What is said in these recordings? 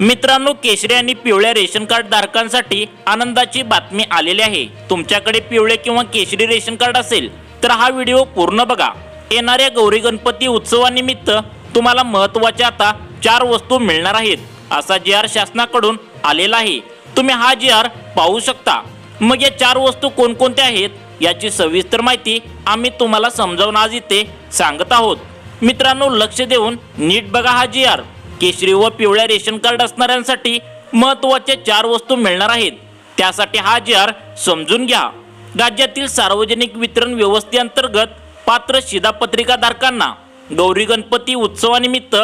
मित्रांनो केशरी आणि पिवळ्या रेशन कार्ड धारकांसाठी आनंदाची बातमी आलेली आहे. तुमच्याकडे पिवळे किंवा केशरी रेशन कार्ड असेल तर हा व्हिडिओ पूर्ण बघा. येणाऱ्या गौरी गणपती उत्सवानिमित्त तुम्हाला महत्त्वाच्या आता चार वस्तू मिळणार आहेत. असा जी आर शासनाकडून आलेला आहे. तुम्ही हा जी आर पाहू शकता. मग या चार वस्तू कोणकोणत्या आहेत याची सविस्तर माहिती आम्ही तुम्हाला समजावून आज इथे सांगत आहोत. मित्रांनो लक्ष देऊन नीट बघा हा जी आर केशरी व पिवळ्या रेशन कार्ड असणाऱ्यांसाठी महत्त्वाच्या चार वस्तू मिळणार आहेत. त्यासाठी हा जी आर समजून घ्या. राज्यातील सार्वजनिक वितरण व्यवस्थेअंतर्गत पात्र शिधापत्रिकाधारकांना गौरी गणपती उत्सवानिमित्त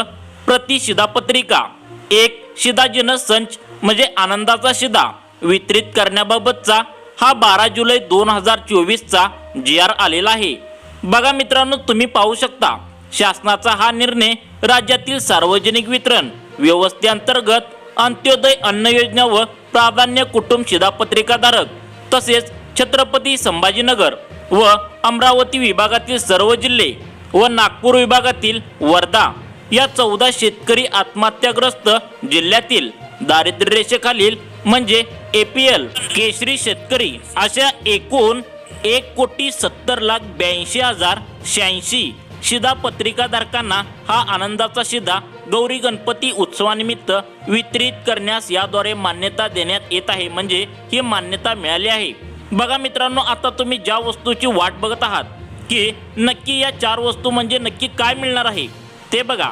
प्रति शिधापत्रिका एक शिधाजन संच म्हणजे आनंदाचा शिधा वितरित करण्याबाबतचा हा बारा जुलै दोन हजार चोवीसचा जी आर आलेला आहे. बघा मित्रांनो तुम्ही पाहू शकता. शासनाचा हा निर्णय राज्यातील सार्वजनिक वितरण व्यवस्थेअंतर्गत अंत्योदय अन्न योजना व प्राधान्य कुटुंब शिधापत्रिकाधारक तसेच छत्रपती संभाजीनगर व अमरावती विभागातील सर्व जिल्हे व नागपूर विभागातील वर्धा या चौदा शेतकरी आत्महत्याग्रस्त जिल्ह्यातील दारिद्र्य रेषेखालील म्हणजे एपीएल केशरी शेतकरी अशा एकूण एक कोटी सत्तर लाख ब्याऐंशी हजार शहाऐंशी शिधा पत्रिकाधारकांना हा आनंदाचा शिधा गौरी गणपती उत्सवानिमित्त वितरित करण्यास याद्वारे मान्यता देण्यात येत आहे. म्हणजे ही मान्यता मिळाली आहे. बघा मित्रांनो आता तुम्ही ज्या वस्तूची वाट बघत आहात की नक्की या चार वस्तू म्हणजे नक्की काय मिळणार आहे ते बघा.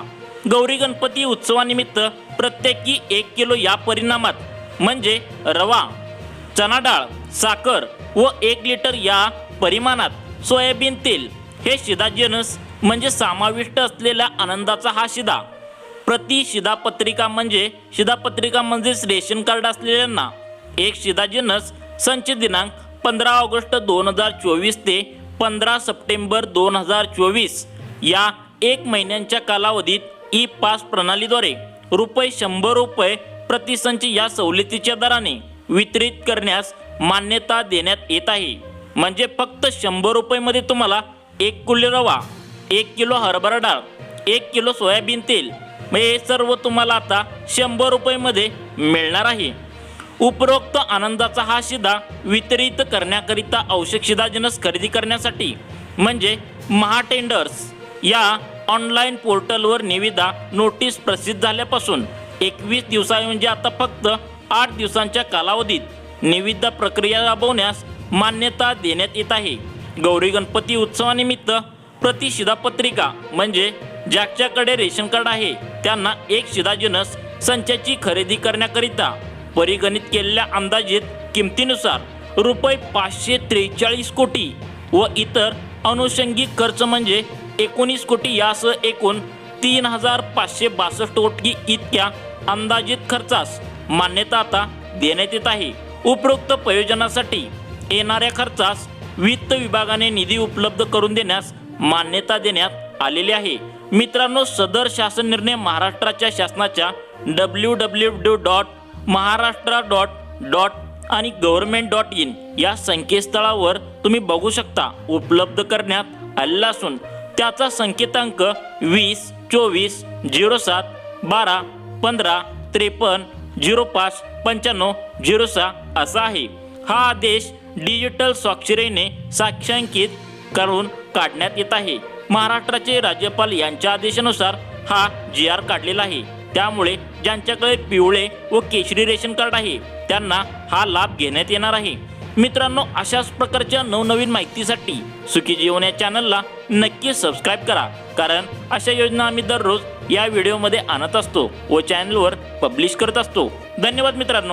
गौरी गणपती उत्सवानिमित्त प्रत्येकी एक किलो या परिणामात म्हणजे रवा चना डाळ साखर व एक लिटर या परिमाणात सोयाबीन तेल हे शिधाजनस म्हणजे समाविष्ट असलेला आनंदाचा हा शिदा. प्रति शिधापत्रिका म्हणजे शिधापत्रिका म्हणजेच रेशन कार्ड असलेल्यांना. एक शिधाजनस संच दिनांक पंधरा ऑगस्ट दोन हजार चोवीस ते पंधरा सप्टेंबर दोन हजार चोवीस. या एक महिन्यांच्या कालावधीत ई पास प्रणालीद्वारे रुपये शंभर रुपये प्रतिसंच या सवलतीच्या दराने वितरित करण्यास मान्यता देण्यात येत आहे. म्हणजे फक्त शंभर रुपयेमध्ये तुम्हाला एक कुल्ले रवा एक किलो हरभरा डाळ एक किलो सोयाबीन तेल हे सर्व तुम्हाला आता शंभर रुपयेमध्ये मिळणार आहे. उपरोक्त आनंदाचा हा शिधा वितरित करण्याकरिता आवश्यक शिधाजनस खरेदी करण्यासाठी म्हणजे महाटेंडर्स या ऑनलाईन पोर्टलवर निविदा नोटीस प्रसिद्ध झाल्यापासून एकवीस दिवसाऐवजी आता फक्त आठ दिवसांच्या कालावधीत निविदा प्रक्रिया राबवण्यास मान्यता देण्यात येत आहे. गौरी गणपती उत्सवानिमित्त प्रति शिधापत्रिका म्हणजे ज्याच्याकडे रेशन कार्ड आहे त्यांना एक शिधाजनस संचाची खरेदी करण्याकरिता परिगणित केलेल्या अंदाजित किमतीनुसार रुपये पाचशे त्रेचाळीस कोटी व इतर अनुषंगिक खर्च म्हणजे एकोणीस कोटी यासह एकूण तीन हजार पाचशे बासष्ट कोटी इतक्या अंदाजित खर्चास मान्यता आता देण्यात येत आहे. उपरोक्त प्रयोजनासाठी येणाऱ्या खर्चास वित्त विभागाने निधी उपलब्ध करून देण्यास मान्यता देण्यात आलेली आहे. मित्रांनो सदर शासन निर्णय महाराष्ट्राच्या शासनाच्या W W W dot Maharashtra dot dot आणि गव्हर्नमेंट डॉट इन या संकेतस्थळावर तुम्ही बघू शकता. उपलब्ध करण्यात आलेला असून त्याचा संकेतांक वीस चोवीस झिरो सात बारा पंधरा त्रेपन्न झिरो पाच पंच्याण्णव झिरो सहा असा आहे. हा आदेश डिजिटल स्वाक्षरीने साक्षांकित करून काढण्यात येत आहे. महाराष्ट्राचे राज्यपाल यांच्या आदेशानुसार हा जी आर काढलेला आहे. त्यामुळे ज्यांच्याकडे पिवळे व केशरी रेशन कार्ड आहे त्यांना हा लाभ घेण्यात येणार आहे. मित्रांनो अशाच प्रकारच्या नवनवीन माहितीसाठी सुखी जीवन या चॅनलला नक्की सबस्क्राईब करा. कारण अशा योजना आम्ही दररोज या व्हिडिओमध्ये आणत असतो व चॅनलवर पब्लिश करत असतो. धन्यवाद मित्रांनो.